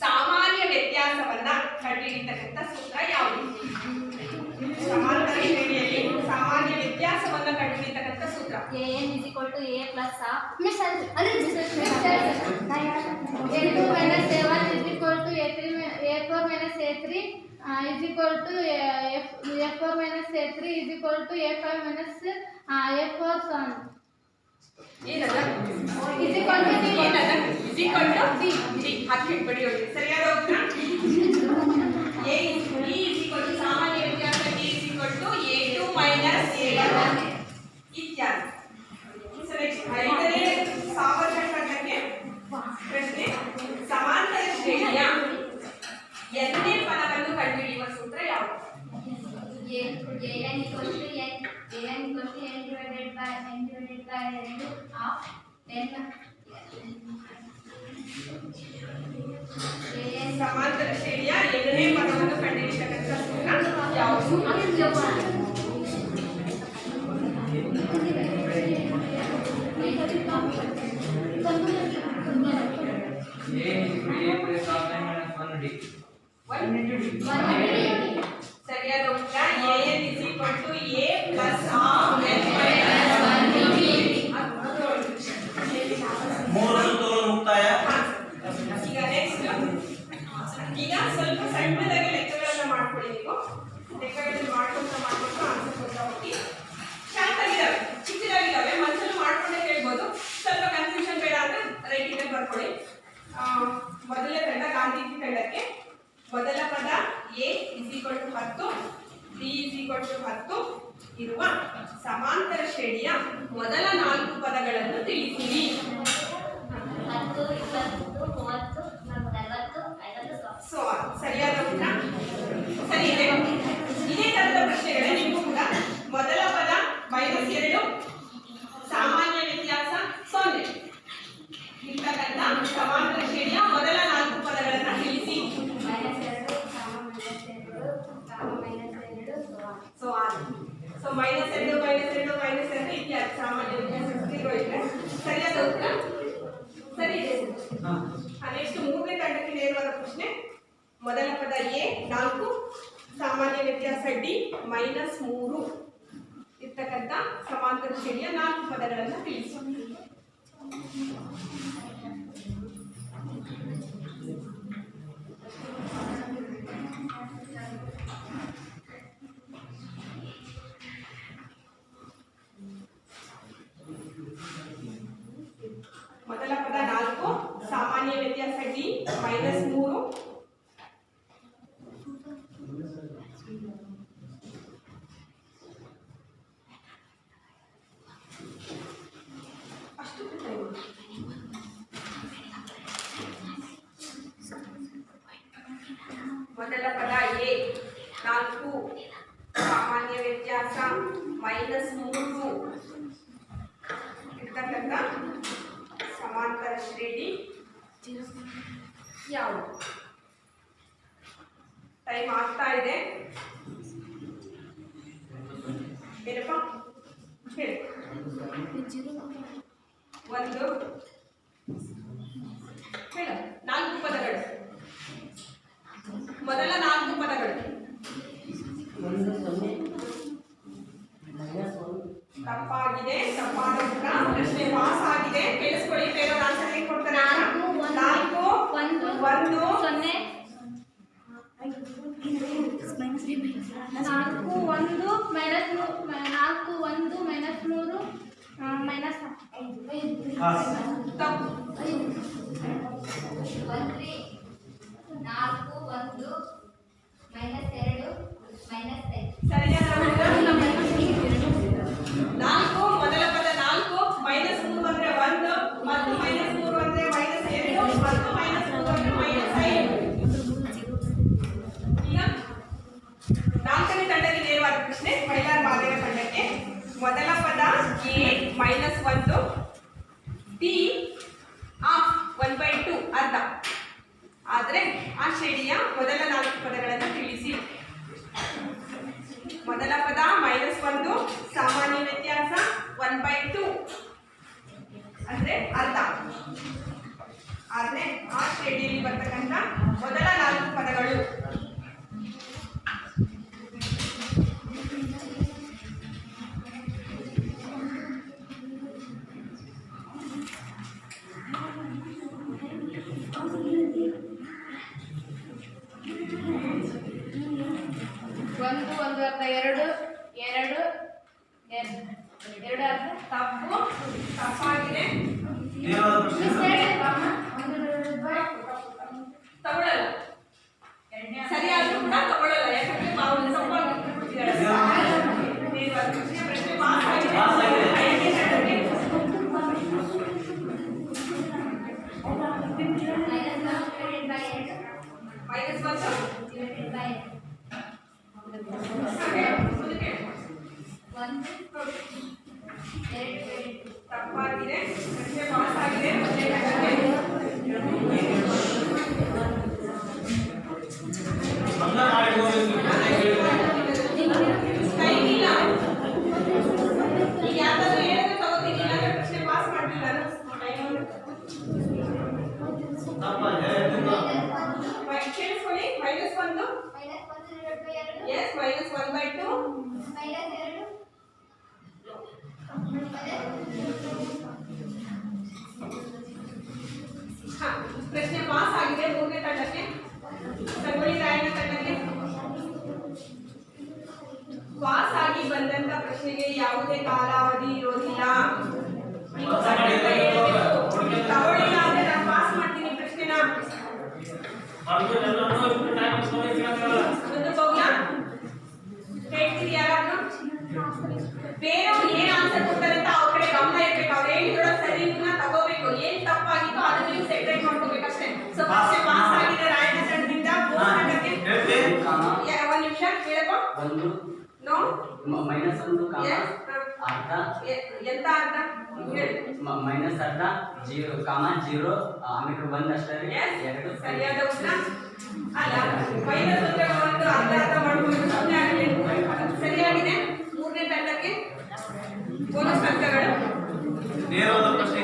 ಸಾಮಾನ್ಯ ವ್ಯತ್ಯಾಸವನ್ನ ಕಂಡುಹಿಡಿತಕ್ಕಂಥ ಸೂತ್ರ ಯಾವುದು ಸಮಾಂತರ ಶ್ರೇಣಿಯಲ್ಲಿ ಸಾಮಾನ್ಯ ವ್ಯತ್ಯಾಸವನ್ನ ಕಂಡುಹಿಡಿತಕ್ಕಂಥ ಸೂತ್ರ A N is equal to A plus miss ಅದು ಅಂದ್ರೆ miss A2 minus A1 is equal to A3 mi- A4 minus A3 uh, is equal to uh, F, A4 minus A3 is equal to A5 minus uh, A4 so on. ಇಲ್ಲ দাদা okay ಇದೇ continue ಇದೇ continue ಸರಿಯಾದ ಉತ್ತರ ಸಮಾಂತರ ಶ್ರೇಣಿಯ ಎರಡನೇ ಪದವನ್ನು ಕಂಡುಹಿಡಿಯತಕ್ಕಂಥ ಸೂತ್ರ ಯಾವುದು ಒನ್ ಸರಿಯಾದ ಉತ್ತರ A N is equal to A plus of N ಮೂರು ಮಾಡ್ಕೊಳ್ಳಿ ಡೆಕೋರೇಷನ್ ಮಾಡ್ಕೊಂತ ಮಾಡ್ಕೊಂಡು ಆನ್ಸರ್ ಕೊಡ್ತಾ ಹೋಗಿ ಶಾರ್ಟ್ ಆಗಿದ್ದಾವೆ ಚಿಕ್ಕದಾಗಿದ್ದಾವೆ ಮನಸ್ಸಲ್ಲಿ ಮಾಡ್ಕೊಂಡೇ ಹೇಳ್ಬೋದು. ಸ್ವಲ್ಪ ಕನ್ಫ್ಯೂಷನ್ ಬೇಡ ಅಂದ್ರೆ ರೈಟಿಂಗ್ ಬರ್ಕೊಳ್ಳಿ. ಮೊದಲನೇ ತಂಡ ಗಾಂಧೀಜಿ ತಂಡಕ್ಕೆ. ಮೊದಲ ಪದ ಎ ಇಸ್ ಈಕ್ವಲ್ ಟು ಹತ್ತು ಡಿ ಇಸ್ ಈಕ್ವಲ್ ಟು ಹತ್ತು ಇರುವ ಸಮಾಂತರ ಶ್ರೇಣಿಯ ಮೊದಲ ನಾಲ್ಕು ಪದಗಳನ್ನು ತಿಳಿಸಿರಿ. ಸೊ ಸರಿಯಾದ ಇದೆ. ಇದೇ ತರದ ಪ್ರಶ್ನೆಗಳೇ ನೀವು ಕೂಡ. ಮೊದಲ ಪದ ಮೈನಸ್ ಎರಡು. ಸಾಮಾನ್ಯ ವ್ಯತ್ಯಾಸ ಸೊನ್ನೆ. ಇರ್ತಕ್ಕಂಥ ಸಮಾನ ಶ್ರೇಣಿಯ ಮೊದಲ ನಾಲ್ಕು ಪದಗಳನ್ನ ತಿಳಿಸಿ. ಸೊ. ಸೊ ಮೈನಸ್ ಎರಡು ಮೈನಸ್ ಎರಡು ಮೈನಸ್ ಎರಡು ಇತ್ಯಾದಿ ಸಾಮಾನ್ಯ ವ್ಯತ್ಯಾಸ ಸರಿಯಾದ ಉತ್ತರ? ಸರಿ ನೆಕ್ಸ್ಟ್ ಮೂರನೇ ತಂಡಕ್ಕೆ ನೇರವಾದ ಪ್ರಶ್ನೆ. ಮೊದಲ ಪದ ಎ ನಾಲ್ಕು ಸಾಮಾನ್ಯ ವ್ಯತ್ಯಾಸ ಡಿ ಮೈನಸ್ ಮೂರು ಇರ್ತಕ್ಕಂಥ ಸಮಾಂತರ ಶ್ರೇಣಿಯ ನಾಲ್ಕು ಪದಗಳನ್ನು ತಿಳಿಸಿ ಮೊದಲ ಪದ ನಾಲ್ಕು ಸಾಮಾನ್ಯ ವ್ಯತ್ಯಾಸ ಡಿ ಮೈನಸ್ ಮೂರು ಶ್ರೇಣಿ ಯಾವುದು? ಟೈಮ್ ಆಗ್ತಾ ಇದೆ. ಏನಪ್ಪ? ಹೇಳಿ. ಒಂದು. ಹೇಳ. ನಾಲ್ಕು ಪದಗಳು. ಮೊದಲ ನಾಲ್ಕು ನಾಲ್ಕು ಒಂದು ಮೈನಸ್ ಮೂರು ನಾಲ್ಕು ಒಂದು ಮೈನಸ್ ಮೂರು ಮೈನಸ್ ತಪ್ಪು ಒಂದ್ರಿ ನಾಲ್ಕು ಒಂದು ಮೈನಸ್ ಎರಡು ಮೈನಸ್ ಐದು ಸರಿಯಾದ D of one by two ಅರ್ಧ. ಆದರೆ ಆ ಶ್ರೇಣಿಯ ಮೊದಲ ನಾಲ್ಕು ಪದಗಳನ್ನು ತಿಳಿಸಿ. ಮೊದಲ ಪದ ಮೈನಸ್ ಒಂದು ಒಂದು ಒಂದು ಅರ್ಧ ಎರಡು ಎರಡು ಎರಡು. ಅರ್ಧ. ತಪ್ಪು. ತಪ್ಪಾಗಿದೆ. ತಗೊಳ್ಳಲ್ಲ. ಸರಿಯಾದರೂ ಕೂಡ ತಗೊಳ್ಳಲ್ಲ. yes minus 1 by 2 minus 2 हाँ प्रश्न पास आगे ಮೂರನೇ ತಂಡಕ್ಕೆ ತಗೊಳ್ಳಿ ರಾಯನ ತಂಡಕ್ಕೆ ಪಾಸ್ ಆಗಿ ಬಂದಂತ ಪ್ರಶ್ನೆಗೆ ಯಾವುದೇ ಕಾಲಾವಧಿ ಇರೋದಿಲ್ಲ ತಗೊಳ್ಳಿಲ್ಲ ಅಂದ್ರೆ ನಾನು ಪಾಸ್ ಮಾಡ್ತೀನಿ ಪ್ರಶ್ನೆನ ಮೈನಸ್ ಒಂದು 1 comma ಅರ್ಧ. ಎಂತ ಅರ್ಧ? ಮೈನಸ್ ಅರ್ಧ ಜೀರೋ ಕಾಮ ಜೀರೋ ಆಮೇಲೆ ಒಂದ್ ಎರಡು. ಸರಿಯಾದ ಉತ್ತರ? ಅಲ್ಲ ಮೈನಸ್ ಅಂದ್ರೆ ಅರ್ಧ ಸರಿಯಾಗಿದೆ. ಮೂರನೇ ತಂಡಕ್ಕೆ ಪ್ರಶ್ನೆ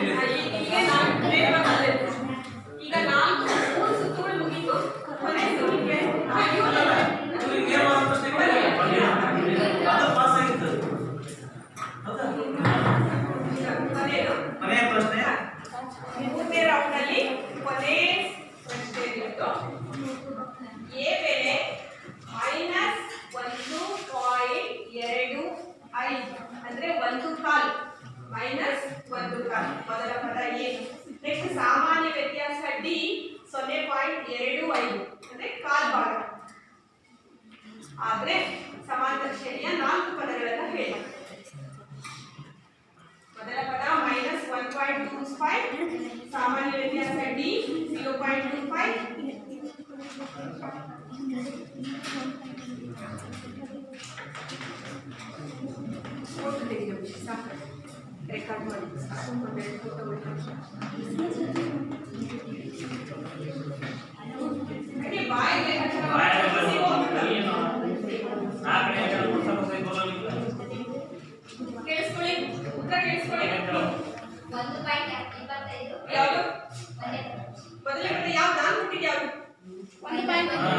0.25 સામાન્ય રીતે આવશે d 0.25 રેકોર્ડ માં સાસુ પર બેઠો તો બેઠો Amen. Amen.